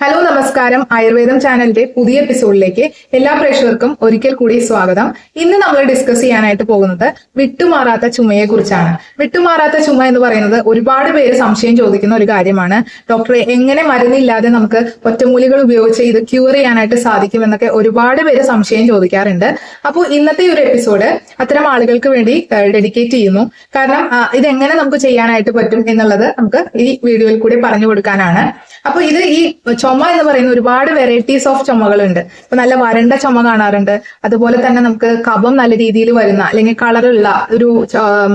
Hello നമസ്കാരം. ആയുർവേദം ചാനലിന്റെ പുതിയ എപ്പിസോഡിലേക്ക് എല്ലാ പ്രേക്ഷകർക്കും ഒരിക്കൽ കൂടി സ്വാഗതം. ഇന്ന് നമ്മൾ ഡിസ്കസ് ചെയ്യാനായിട്ട് പോകുന്നത് വിട്ടുമാറാത്ത ചുമയെ കുറിച്ചാണ് വിട്ടുമാറാത്ത ചുമ എന്ന് പറയുന്നത് ഒരുപാട് പേര് സംശയം ചോദിക്കുന്ന ഒരു കാര്യമാണ്. ഡോക്ടറെ എങ്ങനെ മരുന്നില്ലാതെ നമുക്ക് ഒറ്റമൂലികൾ ഉപയോഗിച്ച് ഇത് ക്യൂർ ചെയ്യാനായിട്ട് സാധിക്കും എന്നൊക്കെ ഒരുപാട് പേര് സംശയം ചോദിക്കാറുണ്ട്. അപ്പോൾ ഇന്നത്തെ ഒരു എപ്പിസോഡ് അത്തരം ആളുകൾക്ക് വേണ്ടി ഡെഡിക്കേറ്റ് ചെയ്യുന്നു. കാരണം ഇതെങ്ങനെ നമുക്ക് ചെയ്യാനായിട്ട് പറ്റും എന്നുള്ളത് നമുക്ക് ഈ വീഡിയോയിൽ കൂടി പറഞ്ഞു കൊടുക്കാനാണ്. അപ്പൊ ഇത് ഈ ചുമ എന്ന് പറയുന്ന ഒരുപാട് വെറൈറ്റീസ് ഓഫ് ചുമകളുണ്ട്. ഇപ്പൊ നല്ല വരണ്ട ചുമ കാണാറുണ്ട്. അതുപോലെ തന്നെ നമുക്ക് കഫം നല്ല രീതിയിൽ വരുന്ന അല്ലെങ്കിൽ കളറുള്ള ഒരു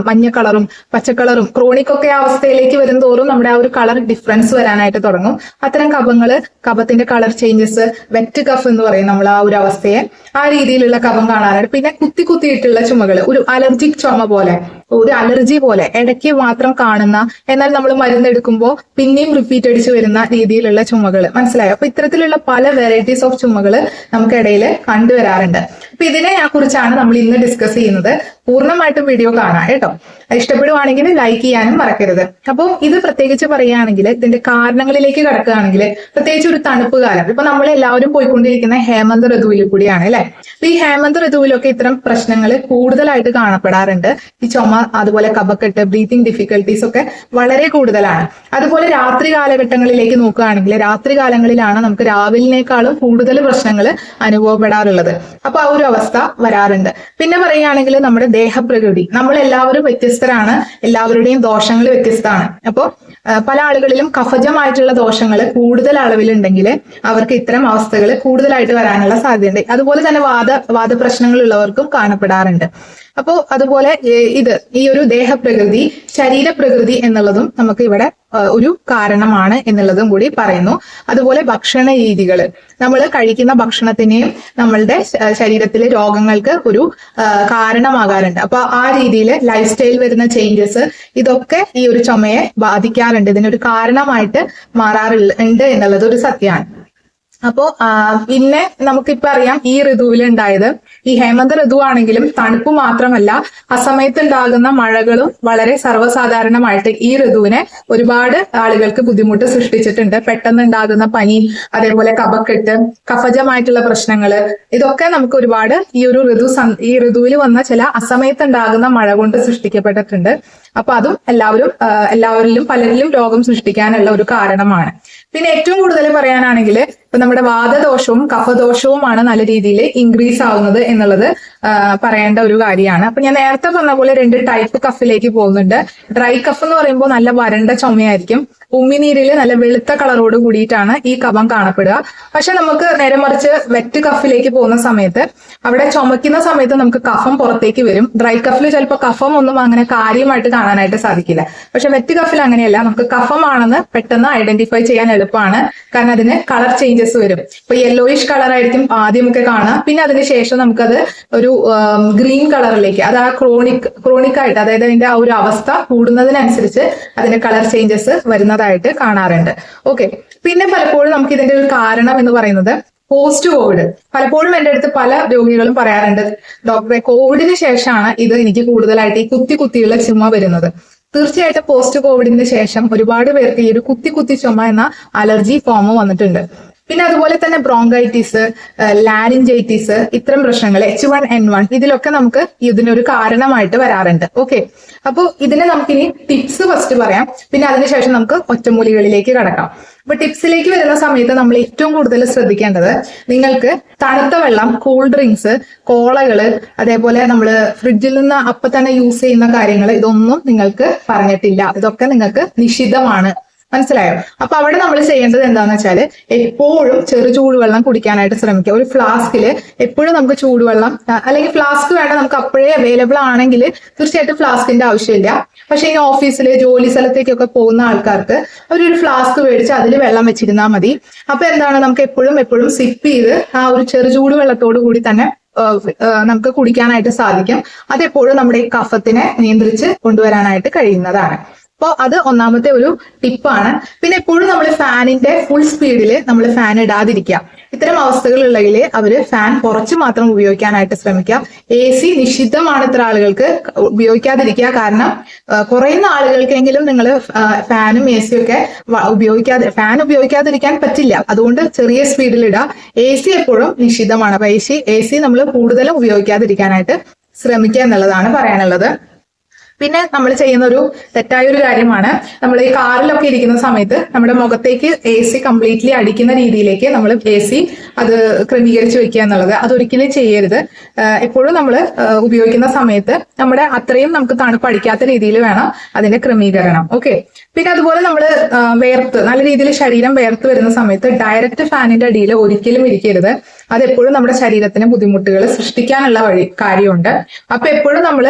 മഞ്ഞ കളറും പച്ചക്കളറും ക്രോണിക് ഒക്കെ അവസ്ഥയിലേക്ക് വരും തോറും നമ്മുടെ ആ ഒരു കളർ ഡിഫറൻസ് വരാനായിട്ട് തുടങ്ങും. അത്തരം കഫങ്ങൾ കഫത്തിന്റെ കളർ ചേഞ്ചസ് വെറ്റ് കഫ് എന്ന് പറയും നമ്മൾ ആ ഒരു അവസ്ഥയെ. ആ രീതിയിലുള്ള കഫം കാണാറുണ്ട്. പിന്നെ കുത്തി കുത്തിയിട്ടുള്ള ചുമകൾ ഒരു അലർജിക് ചുമ പോലെ. ഒരു അലർജി പോലെ ഇടയ്ക്ക് മാത്രം കാണുന്ന എന്നാൽ നമ്മൾ മരുന്നെടുക്കുമ്പോൾ പിന്നെയും റിപ്പീറ്റ് അടിച്ചു വരുന്ന രീതിയിലുള്ള ചുമകൾ മനസ്സിലായോ? അപ്പൊ ഇത്തരത്തിലുള്ള പല വെറൈറ്റീസ് ഓഫ് ചുമകൾ നമുക്കിടയിൽ കണ്ടുവരാറുണ്ട്. അപ്പൊ ഇതിനെ കുറിച്ചാണ് നമ്മൾ ഇന്ന് ഡിസ്കസ് ചെയ്യുന്നത്. പൂർണമായിട്ടും വീഡിയോ കാണാം കേട്ടോ. ഇഷ്ടപ്പെടുവാണെങ്കിൽ ലൈക്ക് ചെയ്യാനും മറക്കരുത്. അപ്പോൾ ഇത് പ്രത്യേകിച്ച് പറയുകയാണെങ്കിൽ ഇതിന്റെ കാരണങ്ങളിലേക്ക് കടക്കുകയാണെങ്കിൽ പ്രത്യേകിച്ച് ഒരു തണുപ്പ് കാലം. ഇപ്പൊ നമ്മൾ എല്ലാവരും പോയിക്കൊണ്ടിരിക്കുന്ന ഹേമന്ത് ഋതുവിൽ കൂടിയാണ് അല്ലെ? അപ്പൊ ഈ ഹേമന്ത് ഋതുവിലൊക്കെ ഇത്തരം പ്രശ്നങ്ങൾ കൂടുതലായിട്ട് കാണപ്പെടാറുണ്ട്. ഈ ചുമ അതുപോലെ കഫക്കെട്ട് ബ്രീത്തിങ് ഡിഫിക്കൽട്ടീസ് ഒക്കെ വളരെ കൂടുതലാണ്. അതുപോലെ രാത്രി കാലഘട്ടങ്ങളിലേക്ക് നോക്കുകയാണെങ്കിൽ രാത്രി കാലങ്ങളിലാണ് നമുക്ക് രാവിലിനേക്കാളും കൂടുതൽ പ്രശ്നങ്ങൾ അനുഭവപ്പെടാറുള്ളത്. അപ്പൊ ആ ഒരു അവസ്ഥ വരാറുണ്ട്. പിന്നെ പറയുകയാണെങ്കിൽ നമ്മുടെ ദേഹപ്രകൃതി. നമ്മൾ എല്ലാവരും വ്യത്യസ്തരാണ്. എല്ലാവരുടെയും ദോഷങ്ങൾ വ്യത്യസ്തമാണ്. അപ്പോൾ പല ആളുകളിലും കഫജമായിട്ടുള്ള ദോഷങ്ങൾ കൂടുതൽ അളവിലുണ്ടെങ്കിൽ അവർക്ക് ഇത്തരം അവസ്ഥകൾ കൂടുതലായിട്ട് വരാനുള്ള സാധ്യതയുണ്ട്. അതുപോലെ തന്നെ വാദ വാദപ്രശ്നങ്ങൾ ഉള്ളവർക്കും കാണപ്പെടാറുണ്ട്. അപ്പോൾ അതുപോലെ ഇത് ഈ ഒരു ദേഹപ്രകൃതി ശരീരപ്രകൃതി എന്നുള്ളതും നമുക്ക് ഇവിടെ ഒരു കാരണമാണ് എന്നുള്ളതും കൂടി പറയുന്നു. അതുപോലെ ഭക്ഷണ രീതികൾ നമ്മൾ കഴിക്കുന്ന ഭക്ഷണത്തിനെയും നമ്മളുടെ ശരീരത്തിലെ രോഗങ്ങൾക്ക് ഒരു കാരണമാകാറുണ്ട്. അപ്പൊ ആ രീതിയിൽ ലൈഫ് സ്റ്റൈൽ വരുന്ന ചേഞ്ചസ് ഇതൊക്കെ ഈ ഒരു ചുമയെ ബാധിക്കാറുണ്ട്. ഇതിനൊരു കാരണമായിട്ട് മാറാറുണ്ട് എന്നുള്ളത് ഒരു സത്യമാണ്. അപ്പോ പിന്നെ നമുക്കിപ്പോ അറിയാം ഈ ഋതുവിൽ ഉണ്ടായത് ഈ ഹേമന്ത ഋതുവാണെങ്കിലും തണുപ്പ് മാത്രമല്ല ആ സമയത്ത് ഉണ്ടാകുന്ന മഴകളും വളരെ സർവസാധാരണമായിട്ട് ഈ ഋതുവിനെ ഒരുപാട് ആളുകൾക്ക് ബുദ്ധിമുട്ട് സൃഷ്ടിച്ചിട്ടുണ്ട്. പെട്ടെന്ന് ഉണ്ടാകുന്ന പനി അതേപോലെ കഫക്കെട്ട് കഫജമായിട്ടുള്ള പ്രശ്നങ്ങൾ ഇതൊക്കെ നമുക്ക് ഒരുപാട് ഈ ഒരു ഋതു ഈ ഋതുവിൽ വന്ന ചില അസമയത്ത് ഉണ്ടാകുന്ന മഴ കൊണ്ട് സൃഷ്ടിക്കപ്പെട്ടിട്ടുണ്ട്. അപ്പൊ അതും എല്ലാവരും എല്ലാവരിലും പലരിലും രോഗം സൃഷ്ടിക്കാനുള്ള ഒരു കാരണമാണ്. പിന്നെ ഏറ്റവും കൂടുതൽ പറയാനാണെങ്കിൽ ഇപ്പൊ നമ്മുടെ വാദദോഷവും കഫദോഷവുമാണ് നല്ല രീതിയിൽ ഇൻക്രീസ് ആവുന്നത് എന്നുള്ളത് പറയേണ്ട ഒരു കാര്യമാണ്. അപ്പൊ ഞാൻ നേരത്തെ പറഞ്ഞ പോലെ രണ്ട് ടൈപ്പ് കഫിലേക്ക് പോകുന്നുണ്ട്. ഡ്രൈ കഫ് എന്ന് പറയുമ്പോൾ നല്ല വരണ്ട ചുമയായിരിക്കും. ഉമ്മിനീരിൽ നല്ല വെളുത്ത കളറോട് കൂടിയിട്ടാണ് ഈ കഫം കാണപ്പെടുക. പക്ഷെ നമുക്ക് നേരെ മറിച്ച് വെറ്റ് കഫിലേക്ക് പോകുന്ന സമയത്ത് അവിടെ ചുമക്കുന്ന സമയത്ത് നമുക്ക് കഫം പുറത്തേക്ക് വരും. ഡ്രൈ കഫിൽ ചിലപ്പോൾ കഫം ഒന്നും അങ്ങനെ കാര്യമായിട്ട് കാണാനായിട്ട് സാധിക്കില്ല. പക്ഷെ വെറ്റ് കഫിൽ അങ്ങനെയല്ല. നമുക്ക് കഫമാണെന്ന് പെട്ടെന്ന് ഐഡന്റിഫൈ ചെയ്യാൻ എളുപ്പമാണ്. കാരണം അതിന് കളർ ചേഞ്ചസ് വരും. ഇപ്പൊ യെല്ലോയിഷ് കളർ ആയിരിക്കും ആദ്യമൊക്കെ കാണുക. പിന്നെ അതിനുശേഷം നമുക്കത് ഒരു ഗ്രീൻ കളറിലേക്ക് അത് ആ ക്രോണിക് ക്രോണിക് ആയിട്ട് അതായത് അതിന്റെ ആ ഒരു അവസ്ഥ കൂടുന്നതിനനുസരിച്ച് അതിന്റെ കളർ ചേഞ്ചസ് വരുന്നതായിട്ട് കാണാറുണ്ട്. ഓക്കെ പിന്നെ പലപ്പോഴും നമുക്ക് ഇതിന്റെ ഒരു കാരണം എന്ന് പറയുന്നത് പോസ്റ്റ് കോവിഡ് പലപ്പോഴും എന്റെ അടുത്ത് പല രോഗികളും പറയാറുണ്ട് ഡോക്ടറെ കോവിഡിന് ശേഷമാണ് ഇത് എനിക്ക് കൂടുതലായിട്ട് ഈ കുത്തി കുത്തിയുള്ള ചുമ വരുന്നത്. തീർച്ചയായിട്ടും പോസ്റ്റ് കോവിഡിന് ശേഷം ഒരുപാട് പേർക്ക് ഈ ഒരു കുത്തി കുത്തി ചുമ എന്ന അലർജി ഫോം വന്നിട്ടുണ്ട്. പിന്നെ അതുപോലെ തന്നെ ബ്രോങ്കൈറ്റിസ് ലാരിഞ്ചൈറ്റിസ് ഇത്തരം പ്രശ്നങ്ങൾ എച്ച് വൺ എൻ വൺ ഇതിലൊക്കെ നമുക്ക് ഇതിനൊരു കാരണമായിട്ട് വരാറുണ്ട്. ഓക്കെ അപ്പോൾ ഇതിന് നമുക്കിനി ടിപ്സ് ഫസ്റ്റ് പറയാം. പിന്നെ അതിനുശേഷം നമുക്ക് ഒറ്റമൂലികളിലേക്ക് കടക്കാം. അപ്പൊ ടിപ്സിലേക്ക് വരുന്ന സമയത്ത് നമ്മൾ ഏറ്റവും കൂടുതൽ ശ്രദ്ധിക്കേണ്ടത് നിങ്ങൾക്ക് തണുത്ത വെള്ളം കൂൾ ഡ്രിങ്ക്സ് കോളകൾ അതേപോലെ നമ്മൾ ഫ്രിഡ്ജിൽ നിന്ന് അപ്പൊ തന്നെ യൂസ് ചെയ്യുന്ന കാര്യങ്ങൾ ഇതൊന്നും നിങ്ങൾക്ക് പറഞ്ഞിട്ടില്ല. ഇതൊക്കെ നിങ്ങൾക്ക് നിഷിദ്ധമാണ്. മനസ്സിലായോ? അപ്പൊ അവിടെ നമ്മൾ ചെയ്യേണ്ടത് എന്താണെന്ന് വെച്ചാൽ എപ്പോഴും ചെറു ചൂടുവെള്ളം കുടിക്കാനായിട്ട് ശ്രമിക്കുക. ഒരു ഫ്ലാസ്കിൽ എപ്പോഴും നമുക്ക് ചൂടുവെള്ളം അല്ലെങ്കിൽ ഫ്ലാസ്ക് വേണ്ട നമുക്ക് അപ്പോഴേ അവൈലബിൾ ആണെങ്കിൽ തീർച്ചയായിട്ടും ഫ്ലാസ്കിന്റെ ആവശ്യമില്ല. പക്ഷെ ഈ ഓഫീസിൽ ജോലി സ്ഥലത്തേക്കൊക്കെ പോകുന്ന ആൾക്കാർക്ക് അവരൊരു ഫ്ലാസ്ക് മേടിച്ച് അതിൽ വെള്ളം വെച്ചിരുന്നാൽ മതി. അപ്പൊ എന്താണ്? നമുക്ക് എപ്പോഴും എപ്പോഴും സിപ്പ് ചെയ്ത് ആ ഒരു ചെറു ചൂടുവെള്ളത്തോടു കൂടി തന്നെ നമുക്ക് കുടിക്കാനായിട്ട് സാധിക്കും. അതെപ്പോഴും നമ്മുടെ ഈ കഫത്തിനെ നിയന്ത്രിച്ച് കൊണ്ടുവരാനായിട്ട് കഴിയുന്നതാണ്. അപ്പോൾ അത് ഒന്നാമത്തെ ഒരു ടിപ്പാണ് പിന്നെ എപ്പോഴും നമ്മൾ ഫാനിന്റെ ഫുൾ സ്പീഡിൽ നമ്മൾ ഫാൻ ഇടാതിരിക്കുക. ഇത്തരം അവസ്ഥകളുള്ളതിൽ അവർ ഫാൻ കുറച്ച് മാത്രം ഉപയോഗിക്കാനായിട്ട് ശ്രമിക്കാം. എ സി നിഷിദ്ധമാണ് ഇത്ര ആളുകൾക്ക് ഉപയോഗിക്കാതിരിക്കുക. കാരണം കുറയുന്ന ആളുകൾക്കെങ്കിലും നിങ്ങൾ ഫാനും എ സിയും ഒക്കെ ഉപയോഗിക്കാതെ ഫാൻ ഉപയോഗിക്കാതിരിക്കാൻ പറ്റില്ല. അതുകൊണ്ട് ചെറിയ സ്പീഡിൽ ഇടുക എ സി എപ്പോഴും നിഷിദ്ധമാണ്. അപ്പൊ എ സി എ സി നമ്മൾ കൂടുതലും ഉപയോഗിക്കാതിരിക്കാനായിട്ട് ശ്രമിക്കുക എന്നുള്ളതാണ് പറയാനുള്ളത്. പിന്നെ നമ്മൾ ചെയ്യുന്ന ഒരു തെറ്റായ ഒരു കാര്യമാണ്. നമ്മൾ ഈ കാറിലൊക്കെ ഇരിക്കുന്ന സമയത്ത് നമ്മുടെ മുഖത്തേക്ക് എ സി കംപ്ലീറ്റ്ലി അടിക്കുന്ന രീതിയിലേക്ക് നമ്മൾ എ സി അത് ക്രമീകരിച്ച് വെക്കുക എന്നുള്ളത്. അതൊരിക്കലും ചെയ്യരുത്. എപ്പോഴും നമ്മൾ ഉപയോഗിക്കുന്ന സമയത്ത് നമ്മുടെ അത്രയും നമുക്ക് തണുപ്പ് അടിക്കാത്ത രീതിയിൽ വേണം അതിന്റെ ക്രമീകരണം. ഓക്കെ പിന്നെ അതുപോലെ നമ്മൾ വേർത്ത് നല്ല രീതിയിൽ ശരീരം വേർത്ത് വരുന്ന സമയത്ത് ഡയറക്റ്റ് ഫാനിന്റെ അടിയിൽ ഒരിക്കലും ഇരിക്കരുത്. അത് എപ്പോഴും നമ്മുടെ ശരീരത്തിന് ബുദ്ധിമുട്ടുകൾ സൃഷ്ടിക്കാനുള്ള വഴി കാര്യമുണ്ട്. അപ്പൊ എപ്പോഴും നമ്മൾ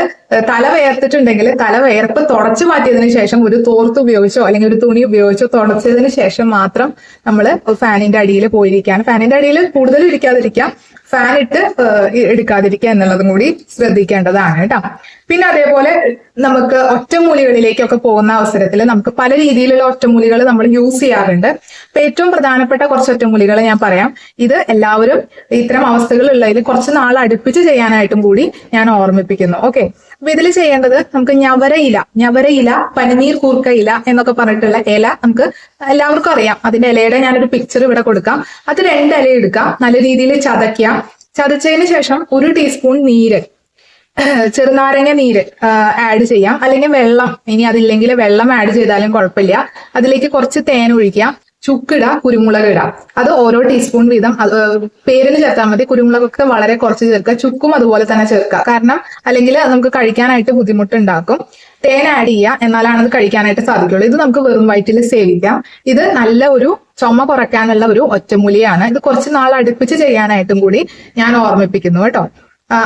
തല വേർത്തിട്ടുണ്ടെങ്കിൽ തല വേർപ്പ് തുടച്ചു മാറ്റിയതിനു ശേഷം ഒരു തോർത്ത് ഉപയോഗിച്ചോ അല്ലെങ്കിൽ ഒരു തുണി ഉപയോഗിച്ചോ തുടച്ചതിന് ശേഷം മാത്രം നമ്മൾ ഫാനിന്റെ അടിയിൽ പോയിരിക്കാൻ ഫാനിന്റെ അടിയിൽ കൂടുതലും ഇരിക്കാതിരിക്കാം. ഫാൻ ഇട്ട് എടുക്കാതിരിക്കുക എന്നുള്ളതും കൂടി ശ്രദ്ധിക്കേണ്ടതാണ് കേട്ടോ. പിന്നെ അതേപോലെ നമുക്ക് ഒറ്റമൂലികളിലേക്കൊക്കെ പോകുന്ന അവസരത്തിൽ നമുക്ക് പല രീതിയിലുള്ള ഒറ്റമൂലികൾ നമ്മൾ യൂസ് ചെയ്യാറുണ്ട്. അപ്പൊ ഏറ്റവും പ്രധാനപ്പെട്ട കുറച്ച് ഒറ്റമൂലികൾ ഞാൻ പറയാം. ഇത് എല്ലാവരും ഇത്തരം അവസ്ഥകളുള്ളതിൽ കുറച്ച് നാൾ അടുപ്പിച്ച് ചെയ്യാനായിട്ടും കൂടി ഞാൻ ഓർമ്മിപ്പിക്കുന്നു. ഓക്കെ അപ്പൊ ഇതിൽ ചെയ്യേണ്ടത് നമുക്ക് ഞവര ഇല ഞവര ഇല പനിനീർ കൂർക്ക ഇല എന്നൊക്കെ പറഞ്ഞിട്ടുള്ള ഇല നമുക്ക് എല്ലാവർക്കും അറിയാം. അതിന്റെ ഇലയുടെ ഞാനൊരു പിക്ചർ ഇവിടെ കൊടുക്കാം. അത് രണ്ട് ഇല എടുക്കാം. നല്ല രീതിയിൽ ചതയ്ക്കാം. ചതച്ചതിന് ശേഷം ഒരു ടീസ്പൂൺ നീര്. ചെറുനാരങ്ങ നീര് ആഡ് ചെയ്യാം. അല്ലെങ്കിൽ വെള്ളം ഇനി അതില്ലെങ്കിൽ വെള്ളം ആഡ് ചെയ്താലും കുഴപ്പമില്ല. അതിലേക്ക് കുറച്ച് തേൻ ഒഴിക്കാം ചുക്കിടാം കുരുമുളക് ഇടാം. അത് ഓരോ ടീസ്പൂൺ വീതം പേരിന് ചേർത്താൽ മതി. കുരുമുളകൊക്കെ വളരെ കുറച്ച് ചേർക്കുക. ചുക്കും അതുപോലെ തന്നെ ചേർക്കുക. കാരണം അല്ലെങ്കിൽ നമുക്ക് കഴിക്കാനായിട്ട് ബുദ്ധിമുട്ടുണ്ടാക്കും. തേൻ ആഡ് ചെയ്യുക. എന്നാലാണ് അത് കഴിക്കാനായിട്ട് സാധിക്കുള്ളൂ. ഇത് നമുക്ക് വെറും വയറ്റിൽ സേവിക്കാം ഇത് നല്ല ഒരു ചുമ കുറയ്ക്കാനുള്ള ഒരു ഒറ്റമൂലിയാണ്. ഇത് കുറച്ച് നാൾ അടുപ്പിച്ച് ചെയ്യാനായിട്ടും കൂടി ഞാൻ ഓർമ്മിപ്പിക്കുന്നു കേട്ടോ.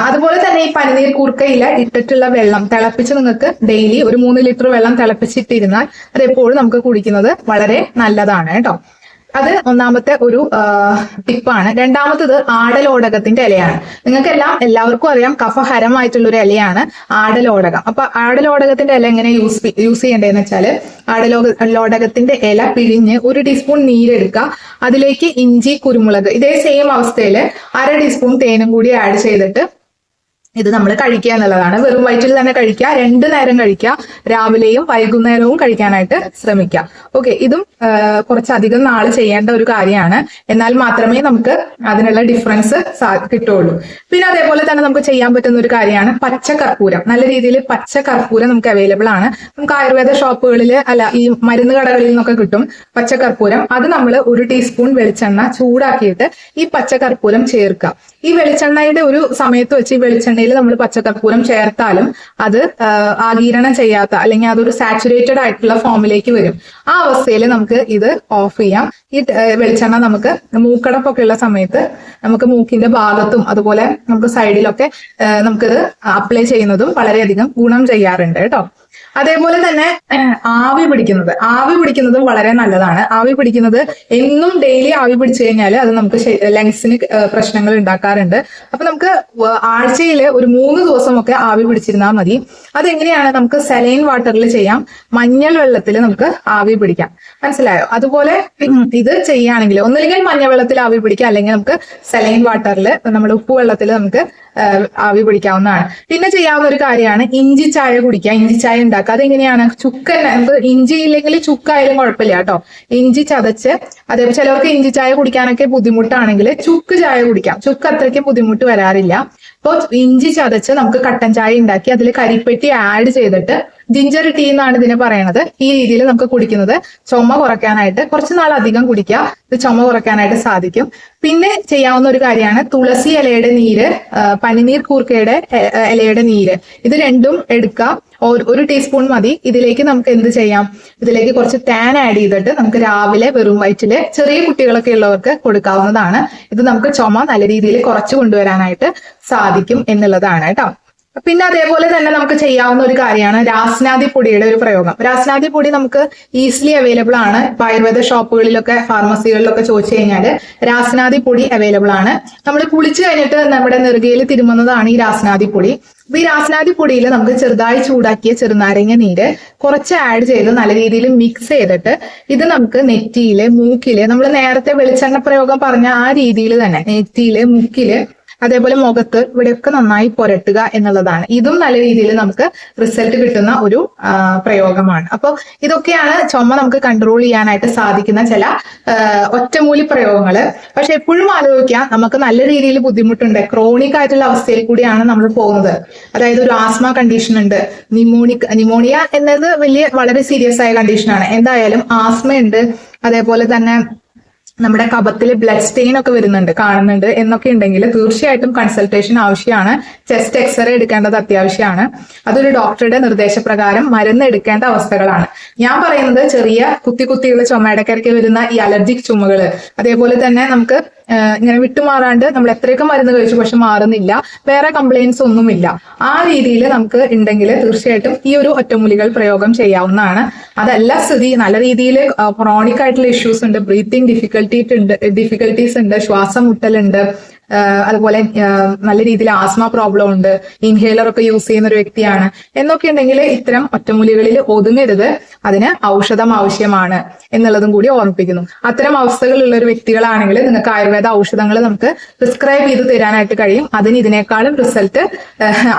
അതുപോലെ തന്നെ ഈ പനിനീർ കൂർക്കയില ഇട്ടിട്ടുള്ള വെള്ളം തിളപ്പിച്ച് നിങ്ങൾക്ക് ഡെയിലി ഒരു മൂന്ന് ലിറ്റർ വെള്ളം തിളപ്പിച്ചിട്ടിരുന്നാൽ അത് എപ്പോഴും നമുക്ക് കുടിക്കുന്നത് വളരെ നല്ലതാണ് കേട്ടോ. അത് ഒന്നാമത്തെ ഒരു ടിപ്പാണ്. രണ്ടാമത്തത് ആടലോടകത്തിന്റെ ഇലയാണ്. നിങ്ങൾക്കെല്ലാം എല്ലാവർക്കും അറിയാം കഫഹരമായിട്ടുള്ള ഒരു ഇലയാണ് ആടലോടകം. അപ്പൊ ആടലോടകത്തിന്റെ ഇല എങ്ങനെ യൂസ് യൂസ് ചെയ്യേണ്ടതെന്ന് വെച്ചാൽ ആടലോക ലോടകത്തിന്റെ ഇല പിഴിഞ്ഞ് ഒരു ടീസ്പൂൺ നീരെടുക്കുക. അതിലേക്ക് ഇഞ്ചി കുരുമുളക് ഇതേ സെയിം അവസ്ഥയിൽ അര ടീസ്പൂൺ തേനും കൂടി ആഡ് ചെയ്തിട്ട് ഇത് നമ്മൾ കഴിക്കുക എന്നുള്ളതാണ്. വെറും വയറ്റിൽ തന്നെ കഴിക്കുക രണ്ടു നേരം കഴിക്കുക രാവിലെയും വൈകുന്നേരവും കഴിക്കാനായിട്ട് ശ്രമിക്കുക. ഓക്കെ ഇതും കുറച്ചധികം നാൾ ചെയ്യേണ്ട ഒരു കാര്യമാണ്. എന്നാൽ മാത്രമേ നമുക്ക് അതിനുള്ള ഡിഫറൻസ് കിട്ടുള്ളൂ പിന്നെ അതേപോലെ തന്നെ നമുക്ക് ചെയ്യാൻ പറ്റുന്ന ഒരു കാര്യമാണ് പച്ചക്കർപ്പൂരം നല്ല രീതിയിൽ പച്ചക്കർപ്പൂരം നമുക്ക് അവൈലബിൾ ആണ്. നമുക്ക് ആയുർവേദ ഷോപ്പുകളിൽ അല്ല ഈ മരുന്ന് കടകളിൽ നിന്നൊക്കെ കിട്ടും പച്ചക്കർപ്പൂരം അത് നമ്മൾ ഒരു ടീസ്പൂൺ വെളിച്ചെണ്ണ ചൂടാക്കിയിട്ട് ഈ പച്ചക്കർപ്പൂരം ചേർക്കുക. ഈ വെളിച്ചെണ്ണയുടെ ഒരു സമയത്ത് വെച്ച് ഈ വെളിച്ചെണ്ണയിൽ നമ്മൾ പച്ചക്കർപ്പൂരം ചേർത്താലും അത് ആകീരണം ചെയ്യാത്ത അല്ലെങ്കിൽ അതൊരു സാച്ചുറേറ്റഡ് ആയിട്ടുള്ള ഫോമിലേക്ക് വരും. ആ അവസ്ഥയിൽ നമുക്ക് ഇത് ഓഫ് ചെയ്യാം. ഈ വെളിച്ചെണ്ണ നമുക്ക് മൂക്കടപ്പൊക്കെ ഉള്ള സമയത്ത് നമുക്ക് മൂക്കിന്റെ ഭാഗത്തും അതുപോലെ നമുക്ക് സൈഡിലൊക്കെ നമുക്കിത് അപ്ലൈ ചെയ്യുന്നതും വളരെയധികം ഗുണം ചെയ്യാറുണ്ട് കേട്ടോ. അതേപോലെ തന്നെ ആവി പിടിക്കുന്നത്. ആവി പിടിക്കുന്നതും വളരെ നല്ലതാണ്. ആവി പിടിക്കുന്നത് എന്നും ഡെയിലി ആവി പിടിച്ചു കഴിഞ്ഞാൽ അത് നമുക്ക് ലങ്സിന് പ്രശ്നങ്ങൾ ഉണ്ടാക്കാറുണ്ട്. അപ്പൊ നമുക്ക് ആഴ്ചയിൽ ഒരു മൂന്ന് ദിവസമൊക്കെ ആവി പിടിച്ചിരുന്നാൽ മതി. അതെങ്ങനെയാണ് നമുക്ക് സെലൈൻ വാട്ടറിൽ ചെയ്യാം? മഞ്ഞൾ വെള്ളത്തിൽ നമുക്ക് ആവി പിടിക്കാം. മനസ്സിലായോ? അതുപോലെ ഇത് ചെയ്യുകയാണെങ്കിൽ ഒന്നില്ലെങ്കിൽ മഞ്ഞവെള്ളത്തിൽ ആവി പിടിക്കാം. അല്ലെങ്കിൽ നമുക്ക് സെലൈൻ വാട്ടറിൽ നമ്മുടെ ഉപ്പ് വെള്ളത്തിൽ നമുക്ക് ആവി പിടിക്കാവുന്നതാണ്. പിന്നെ ചെയ്യാവുന്ന ഒരു കാര്യമാണ് ഇഞ്ചി ചായ കുടിക്കുക. ഇഞ്ചി ചായ ഉണ്ടാക്കുക അതെങ്ങനെയാണ്? ചുക്ക് ഇഞ്ചി ഇല്ലെങ്കിൽ ചുക്കായാലും കുഴപ്പമില്ല കേട്ടോ. ഇഞ്ചി ചതച്ച് അതേപോലെ ചിലവർക്ക് ഇഞ്ചി ചായ കുടിക്കാനൊക്കെ ബുദ്ധിമുട്ടാണെങ്കിൽ ചുക്ക് ചായ കുടിക്കാം. ചുക്ക് അത്രയ്ക്ക് ബുദ്ധിമുട്ട് വരാറില്ല. അപ്പോൾ ഇഞ്ചി ചതച്ച് നമുക്ക് കട്ടൻ ചായ ഉണ്ടാക്കി അതിൽ കരിപ്പെട്ടി ആഡ് ചെയ്തിട്ട് ജിഞ്ചർ ടീ എന്നാണ് ഇതിനെ പറയണത്. ഈ രീതിയിൽ നമുക്ക് കുടിക്കുന്നത്. ചുമ കുറയ്ക്കാനായിട്ട് കുറച്ച് നാൾ അധികം കുടിക്കുക. ഇത് ചുമ കുറയ്ക്കാനായിട്ട് സാധിക്കും. പിന്നെ ചെയ്യാവുന്ന ഒരു കാര്യമാണ് തുളസി ഇലയുടെ നീര് പനിനീർ കൂർക്കയുടെ ഇലയുടെ നീര്. ഇത് രണ്ടും എടുക്കുക ഒരു- ടീസ്പൂൺ മതി. ഇതിലേക്ക് നമുക്ക് എന്ത് ചെയ്യാം? ഇതിലേക്ക് കുറച്ച് തേൻ ആഡ് ചെയ്തിട്ട് നമുക്ക് രാവിലെ വെറും വയറ്റിൽ ചെറിയ കുട്ടികളൊക്കെ ഉള്ളവർക്ക് കൊടുക്കാവുന്നതാണ്. ഇത് നമുക്ക് ചുമ നല്ല രീതിയിൽ കുറച്ച് കൊണ്ടുവരാനായിട്ട് സാധിക്കും എന്നുള്ളതാണ് കേട്ടോ. പിന്നെ അതേപോലെ തന്നെ നമുക്ക് ചെയ്യാവുന്ന ഒരു കാര്യമാണ് രാസ്നാദി പൊടിയുടെ ഒരു പ്രയോഗം. രാസ്നാദി പൊടി നമുക്ക് ഈസിലി അവൈലബിൾ ആണ്. ഇപ്പൊ ആയുർവേദ ഷോപ്പുകളിലൊക്കെ ഫാർമസികളിലൊക്കെ ചോദിച്ചു കഴിഞ്ഞാൽ രാസ്നാദി പൊടി അവൈലബിൾ ആണ്. നമ്മൾ കുളിച്ചു കഴിഞ്ഞിട്ട് നമ്മുടെ നെറുകയിൽ തിരുമുന്നതാണ് ഈ രാസ്നാദി പൊടി. അപ്പൊ ഈ രാസ്നാദി പൊടിയിൽ നമുക്ക് ചെറുതായി ചൂടാക്കിയ ചെറുനാരങ്ങ നീര് കുറച്ച് ആഡ് ചെയ്ത് നല്ല രീതിയിൽ മിക്സ് ചെയ്തിട്ട് ഇത് നമുക്ക് നെറ്റിയിൽ മൂക്കിൽ നമ്മൾ നേരത്തെ വെളിച്ചെണ്ണ പ്രയോഗം പറഞ്ഞ ആ രീതിയിൽ തന്നെ നെറ്റിയിൽ മൂക്കിൽ അതേപോലെ മുഖത്ത് ഇവിടെയൊക്കെ നന്നായി പുരട്ടുക എന്നുള്ളതാണ്. ഇതും നല്ല രീതിയിൽ നമുക്ക് റിസൾട്ട് കിട്ടുന്ന ഒരു പ്രയോഗമാണ്. അപ്പോൾ ഇതൊക്കെയാണ് ചുമ നമുക്ക് കൺട്രോൾ ചെയ്യാനായിട്ട് സാധിക്കുന്ന ചില ഒറ്റമൂലി പ്രയോഗങ്ങൾ പക്ഷെ എപ്പോഴും ആലോചിക്കാം നമുക്ക് നല്ല രീതിയിൽ ബുദ്ധിമുട്ടുണ്ട് ക്രോണിക് ആയിട്ടുള്ള അവസ്ഥയിൽ കൂടിയാണ് നമ്മൾ പോകുന്നത്. അതായത് ഒരു ആസ്മ കണ്ടീഷൻ ഉണ്ട് നിമോണിക് നിമോണിയ എന്നത് വലിയ വളരെ സീരിയസ് ആയ കണ്ടീഷനാണ് എന്തായാലും ആസ്മ ഉണ്ട് അതേപോലെ തന്നെ നമ്മുടെ കപത്തിൽ ബ്ലഡ് സ്റ്റെയിൻ ഒക്കെ വരുന്നുണ്ട് കാണുന്നുണ്ട് എന്നൊക്കെ ഉണ്ടെങ്കിൽ തീർച്ചയായിട്ടും കൺസൾട്ടേഷൻ ആവശ്യമാണ്. ചെസ്റ്റ് എക്സ്റേ എടുക്കേണ്ടത് അത്യാവശ്യമാണ്. അതൊരു ഡോക്ടറുടെ നിർദ്ദേശപ്രകാരം മരുന്ന് എടുക്കേണ്ട അവസ്ഥകളാണ്. ഞാൻ പറയുന്നത് ചെറിയ കുത്തി കുത്തിയുള്ള ചുമയിടക്കിടയ്ക്ക് വരുന്ന ഈ അലർജിക് ചുമകൾ. അതേപോലെ തന്നെ നമുക്ക് ഇങ്ങനെ വിട്ടുമാറാണ്ട് നമ്മൾ എത്രയൊക്കെ മരുന്ന് കഴിച്ചു പക്ഷെ മാറുന്നില്ല. വേറെ കംപ്ലയിൻസ് ഒന്നുമില്ല. ആ രീതിയിൽ നമുക്ക് ഉണ്ടെങ്കിൽ തീർച്ചയായിട്ടും ഈ ഒരു ഒറ്റമൂലികൾ പ്രയോഗം ചെയ്യാവുന്നതാണ്. അതല്ല സ്ഥിതി നല്ല രീതിയിൽ ക്രോണിക് ആയിട്ടുള്ള ഇഷ്യൂസ് ഉണ്ട്. ബ്രീത്തിങ് ഡിഫിക്കൽട്ടി ഉണ്ട് ഡിഫിക്കൽട്ടീസ് ഉണ്ട് ശ്വാസം മുട്ടലുണ്ട്. അതുപോലെ നല്ല രീതിയിൽ ആസ്മ പ്രോബ്ലം ഉണ്ട് ഇൻഹേലർ ഒക്കെ യൂസ് ചെയ്യുന്ന ഒരു വ്യക്തിയാണ്. എന്നൊക്കെ ഉണ്ടെങ്കിൽ ഇത്തരം ഒറ്റമൂലികളിൽ ഒതുങ്ങരുത് അതിന് ഔഷധം ആവശ്യമാണ് എന്നുള്ളതും കൂടി ഓർമ്മിപ്പിക്കുന്നു. അത്തരം അവസ്ഥകളുള്ള ഒരു വ്യക്തികളാണെങ്കിൽ നിങ്ങൾക്ക് ആയുർവേദ ഔഷധങ്ങൾ നമുക്ക് പ്രിസ്ക്രൈബ് ചെയ്ത് തരാനായിട്ട് കഴിയും. അതിന് ഇതിനേക്കാളും റിസൾട്ട്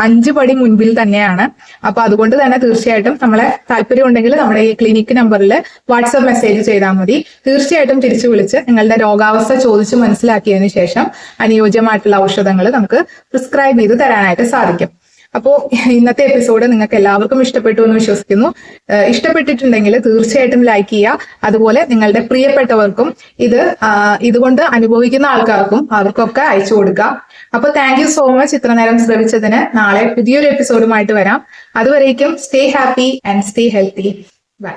അഞ്ച് പടി മുൻപിൽ തന്നെയാണ്. അപ്പൊ അതുകൊണ്ട് തന്നെ തീർച്ചയായിട്ടും നമ്മളെ താല്പര്യം ഉണ്ടെങ്കിൽ നമ്മുടെ ഈ ക്ലിനിക് നമ്പറിൽ വാട്സപ്പ് മെസ്സേജ് ചെയ്താൽ മതി. തീർച്ചയായിട്ടും തിരിച്ചു വിളിച്ച് നിങ്ങളുടെ രോഗാവസ്ഥ ചോദിച്ച് മനസ്സിലാക്കിയതിന് ശേഷം അനുയോജ്യമായിട്ടുള്ള ഔഷധങ്ങൾ നമുക്ക് പ്രിസ്ക്രൈബ് ചെയ്ത് തരാനായിട്ട് സാധിക്കും. അപ്പോൾ ഇന്നത്തെ എപ്പിസോഡ് നിങ്ങൾക്ക് എല്ലാവർക്കും ഇഷ്ടപ്പെട്ടു എന്ന് വിശ്വസിക്കുന്നു. ഇഷ്ടപ്പെട്ടിട്ടുണ്ടെങ്കിൽ തീർച്ചയായിട്ടും ലൈക്ക് ചെയ്യുക. അതുപോലെ നിങ്ങളുടെ പ്രിയപ്പെട്ടവർക്കും ഇത് ഇതുകൊണ്ട് അനുഭവിക്കുന്ന ആൾക്കാർക്കും അവർക്കൊക്കെ അയച്ചു കൊടുക്കുക. അപ്പൊ താങ്ക് യു സോ മച്ച് ഇത്ര നേരം ശ്രമിച്ചതിന് നാളെ പുതിയൊരു എപ്പിസോഡുമായിട്ട് വരാം. അതുവരേക്കും stay happy and stay healthy bye